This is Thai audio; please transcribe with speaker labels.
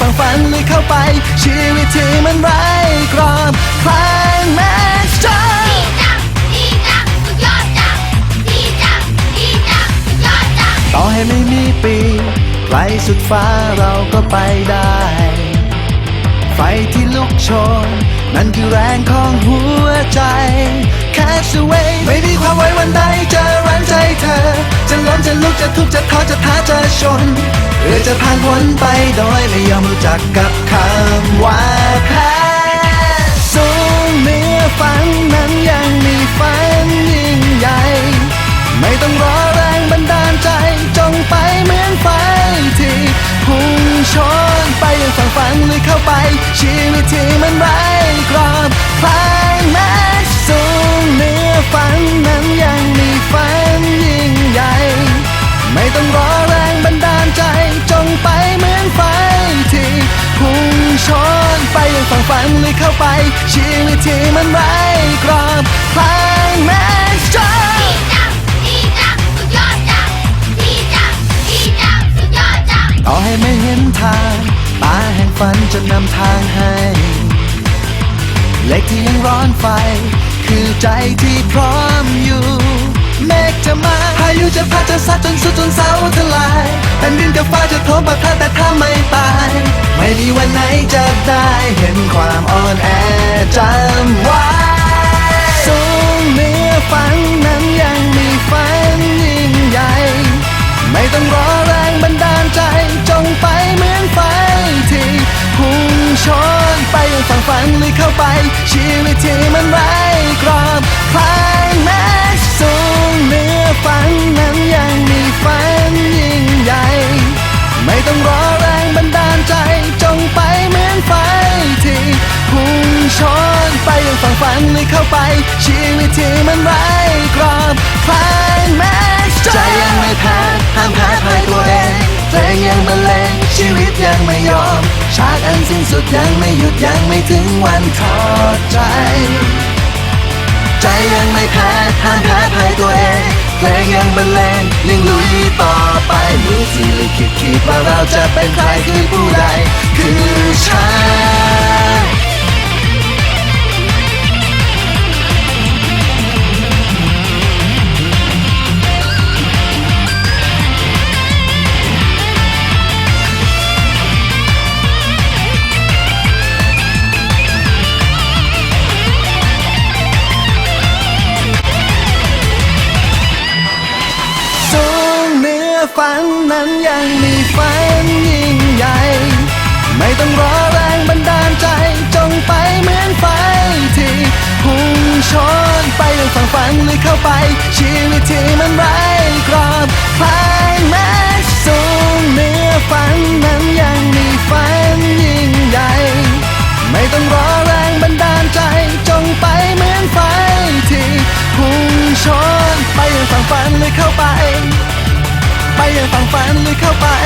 Speaker 1: ฝังฝันเลยเข้าไป ชีวิตที่มันไร้กรอบคลายแม็กซ์
Speaker 2: จังดีจังสุดยอดจังดีจังดีจังสุดยอดจัง
Speaker 1: ต่อให้ไม่มีปีกไกลสุดฟ้าเราก็ไปได้ ไฟที่ลุกโชน นั่นคือแรงของหัวใจ จะทุกข์จะท้อจะท้าจะชนเพื่อจะผ่านพ้นไปโดยไม่ยอมรู้จักกับคำว่าแพ้สูงเหนือฝันนั้นยังมีฝันยิ่งใหญ่ ไม่ต้องรอแรงบันดาลใจจงไปเหมือนไฟที่พุ่งชนไปยังฝั่งฝันเลยเข้าไปชีวิตที่มันไร้กร ฝั่งฝันเลยเข้าไป ชีวิตที่มันไร้กรอบคลายแม็กซ์
Speaker 2: ดีจังดีจังสุดยอดจังดีจังดีจังสุดยอดจัง
Speaker 1: ต่อให้ไม่เห็นทางตาแห่งฝันจะนำทางให้เหล็กที่ยังร้อนไฟ คือใจที่พร้อมอยู่ เมฆจะมาพายุจะพัดจะซัดจนสุดจนเสาทลายแผ่นดินกับฟ้าจะโถมปะทะแต่ถ้าไม่ตายไม่มีวันไหนจะ ได้เห็นความอ่อนแอจำไว้สูงเหนือฝันนั้นยังมีฝันยิ่งใหญ่ ไม่ต้องรอแรงบันดาลใจจงไปเหมือนไฟที่พุ่งชนไปยังฝั่งฝันเลยเข้าไป ชีวิตที่มันไร้กรอบคลา ยังฝั่เลยเข้าไป ชีวิตที่มันไร้กรอบคลายแม็กซ์ใจยังไม่แพ้ห้ามแพ้ภายตัวเองเพลงยังบรรเลงชีวิตยังไม่ยอม ชาติอันสิ้นสุดยังไม่หยุดยังไม่ถึงวันทอดใจ ใจยังไม่แพ้ห้ามแพ้ภายตัวเองเพลงยังบรรเลงยังลุยต่อไปมือที่ลิขิตคิดว่าเราจะเป็นใครคือผู้ใดคือฉัน ฝันนั้นยังมีฝันยิ่งใหญ่ ไม่ต้องรอแรงบันดาลใจ จงไปเหมือนไฟที่พุ่งชนไปยังฝั่งฝันเลยเข้าไป ชีวิตที่มันไร้กรอบคลายแม็กซ์สูงเหนือฝันนั้นยังมีฝันยิ่งใหญ่ ไม่ต้องรอแรงบันดาลใจ จงไปเหมือนไฟที่พุ่งชนไปยังฝั่งฝันเลยเข้า ฝันเลยเข้าไป